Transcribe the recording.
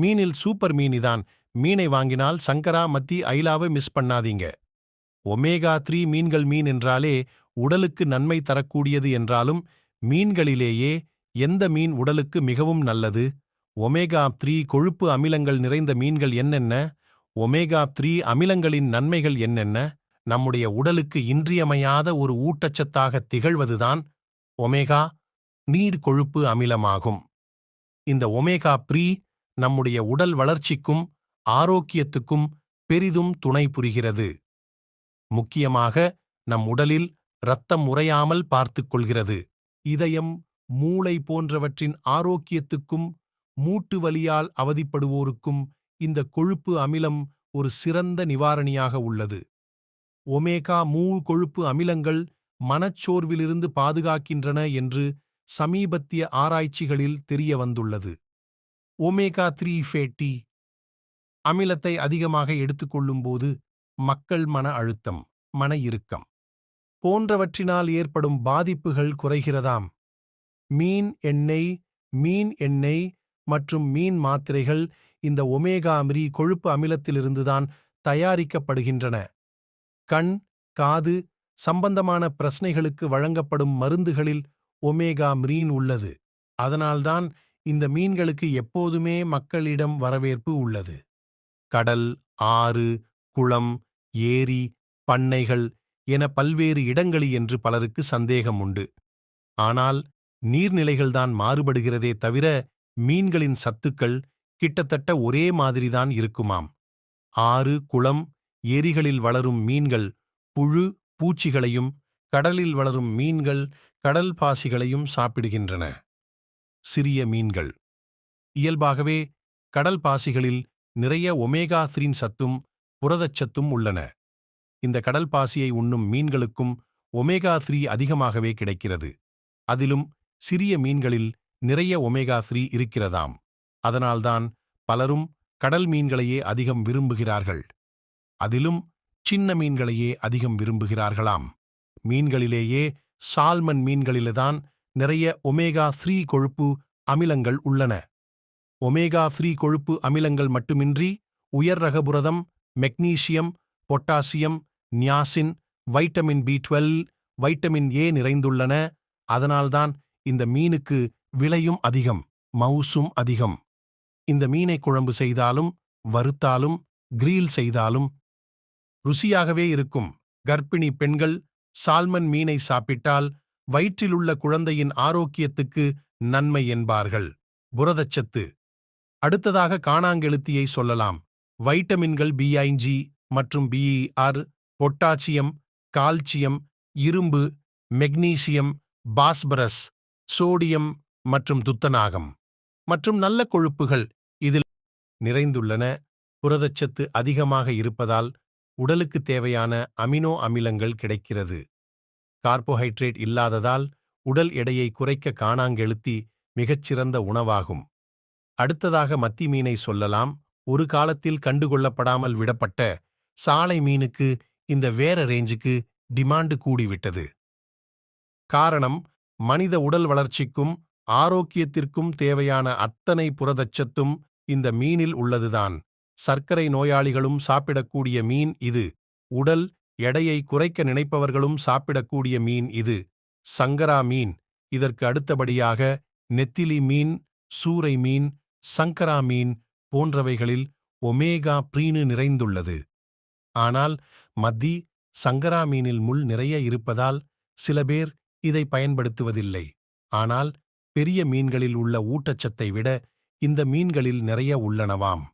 மீனில் சூப்பர் மீனிதான். மீனை வாங்கினால் சங்கரா மத்தி ஐலாவை மிஸ் பண்ணாதீங்க. ஒமேகா த்ரீ மீன்கள் மீன் என்றாலே உடலுக்கு நன்மை தரக்கூடியது என்றாலும் மீன்களிலேயே எந்த மீன் உடலுக்கு மிகவும் நல்லது? ஒமேகா த்ரீ கொழுப்பு அமிலங்கள் நிறைந்த மீன்கள் என்னென்ன? ஒமேகா த்ரீ அமிலங்களின் நன்மைகள் என்னென்ன? நம்முடைய உடலுக்கு இன்றியமையாத ஒரு ஊட்டச்சத்தாக திகழ்வதுதான் ஒமேகா நீர் கொழுப்பு அமிலமாகும். இந்த ஒமேகா ப்ரீ நம்முடைய உடல் வளர்ச்சிக்கும் ஆரோக்கியத்துக்கும் பெரிதும் துணை புரிகிறது. முக்கியமாக நம் உடலில் இரத்தம் உறையாமல் பார்த்துக்கொள்கிறது இதயம் மூளை போன்றவற்றின் ஆரோக்கியத்துக்கும் மூட்டு வலியால் அவதிப்படுவோருக்கும் இந்த கொழுப்பு அமிலம் ஒரு சிறந்த நிவாரணியாக உள்ளது. ஒமேகா மூ கொழுப்பு அமிலங்கள் மனச்சோர்விலிருந்து பாதுகாக்கின்றன என்று சமீபத்திய ஆராய்ச்சிகளில் தெரிய வந்துள்ளது ஒமேகா த்ரீ ஃபேட்டி அமிலத்தை அதிகமாக எடுத்துக்கொள்ளும்போது மக்கள் மன அழுத்தம் மன இறுக்கம். போன்றவற்றினால் ஏற்படும் பாதிப்புகள் குறைகிறதாம். மீன் எண்ணெய் மீன் எண்ணெய் மற்றும் மீன் மாத்திரைகள் இந்த ஒமேகா அமிரி கொழுப்பு அமிலத்திலிருந்துதான் தயாரிக்கப்படுகின்றன. கண் காது சம்பந்தமான பிரச்சனைகளுக்கு வழங்கப்படும் மருந்துகளில் ஒமேகா மிரீன் உள்ளது. அதனால்தான் இந்த மீன்களுக்கு எப்போதுமே மக்களிடம் வரவேற்பு உள்ளது. கடல் ஆறு குளம் ஏரி பண்ணைகள் என பல்வேறு இடங்களி என்று பலருக்கு சந்தேகம் உண்டு. ஆனால் நீர்நிலைகள்தான் மாறுபடுகிறதே தவிர மீன்களின் சத்துக்கள் கிட்டத்தட்ட ஒரே மாதிரிதான் இருக்குமாம். ஆறு குளம் ஏரிகளில் வளரும் மீன்கள் புழு பூச்சிகளையும் கடலில் வளரும் மீன்கள் கடல் பாசிகளையும் சாப்பிடுகின்றன. சிறிய மீன்கள். இயல்பாகவே கடல் பாசிகளில் நிறைய ஒமேகா த்ரீன் சத்தும் புரதச்சத்தும் உள்ளன. இந்த கடல் பாசியை உண்ணும் மீன்களுக்கும் ஒமேகா த்ரீ அதிகமாகவே கிடைக்கிறது. அதிலும் சிறிய மீன்களில் நிறைய ஒமேகா த்ரீ இருக்கிறதாம். அதனால்தான் பலரும் கடல் மீன்களையே அதிகம் விரும்புகிறார்கள். அதிலும் சின்ன மீன்களையே அதிகம் விரும்புகிறார்களாம். மீன்களிலேயே சால்மன் மீன்களில்தான் நிறைய ஒமேகா த்ரீ கொழுப்பு அமிலங்கள் உள்ளன. ஒமேகா த்ரீ கொழுப்பு அமிலங்கள் மட்டுமின்றி உயர் ரக புரதம் magnesium potassium niacin vitamin B twelve vitamin A நிறைந்துள்ளன. அதனால்தான் இந்த மீனுக்கு விலையும் அதிகம் மவுசும் அதிகம். இந்த மீனை குழம்பு செய்தாலும் வறுத்தாலும் கிரீல் செய்தாலும் ருசியாகவே இருக்கும். கர்ப்பிணி பெண்கள் சால்மன் மீனை சாப்பிட்டால் வயிற்றிலுள்ள குழந்தையின் ஆரோக்கியத்துக்கு நன்மை என்பார்கள். புரதச்சத்து. அடுத்ததாக காணாங்கெழுத்தியை சொல்லலாம். வைட்டமின்கள் பிஐஜி மற்றும் பிஇஆர் பொட்டாசியம் கால்சியம் இரும்பு மெக்னீசியம் பாஸ்பரஸ் சோடியம் மற்றும் துத்தநாகம். மற்றும் நல்ல கொழுப்புகள் இதில் நிறைந்துள்ளன. புரதச்சத்து அதிகமாக இருப்பதால் உடலுக்கு தேவையான அமினோ அமிலங்கள் கிடைக்கிறது. கார்போஹைட்ரேட் இல்லாததால் உடல் எடையை குறைக்க காணாங்கெழுத்தி மிகச்சிறந்த உணவாகும். அடுத்ததாக மத்தி மீனை சொல்லலாம். ஒரு காலத்தில் கண்டுகொள்ளப்படாமல் விடப்பட்ட சாலை மீனுக்கு இந்த வேற ரேஞ்சுக்கு டிமாண்டு கூடிவிட்டது. காரணம் மனித உடல் வளர்ச்சிக்கும் ஆரோக்கியத்திற்கும் தேவையான அத்தனை புரதச்சத்தும் இந்த மீனில் உள்ளதுதான். சர்க்கரை நோயாளிகளும் சாப்பிடக்கூடிய மீன் இது. உடல் எடையை குறைக்க நினைப்பவர்களும் சாப்பிடக்கூடிய மீன் இது. சங்கரா மீன். இதற்கு அடுத்தபடியாக நெத்திலி மீன் சூறை மீன் சங்கரா மீன் போன்றவைகளில் ஒமேகா ப்ரீனு நிறைந்துள்ளது. ஆனால் மத்தி சங்கரா மீனில் முள் நிறைய இருப்பதால் சில பேர் இதை பயன்படுத்துவதில்லை. ஆனால் பெரிய மீன்களில் உள்ள ஊட்டச்சத்தை விட இந்த மீன்களில் நிறைய உள்ளனவாம்.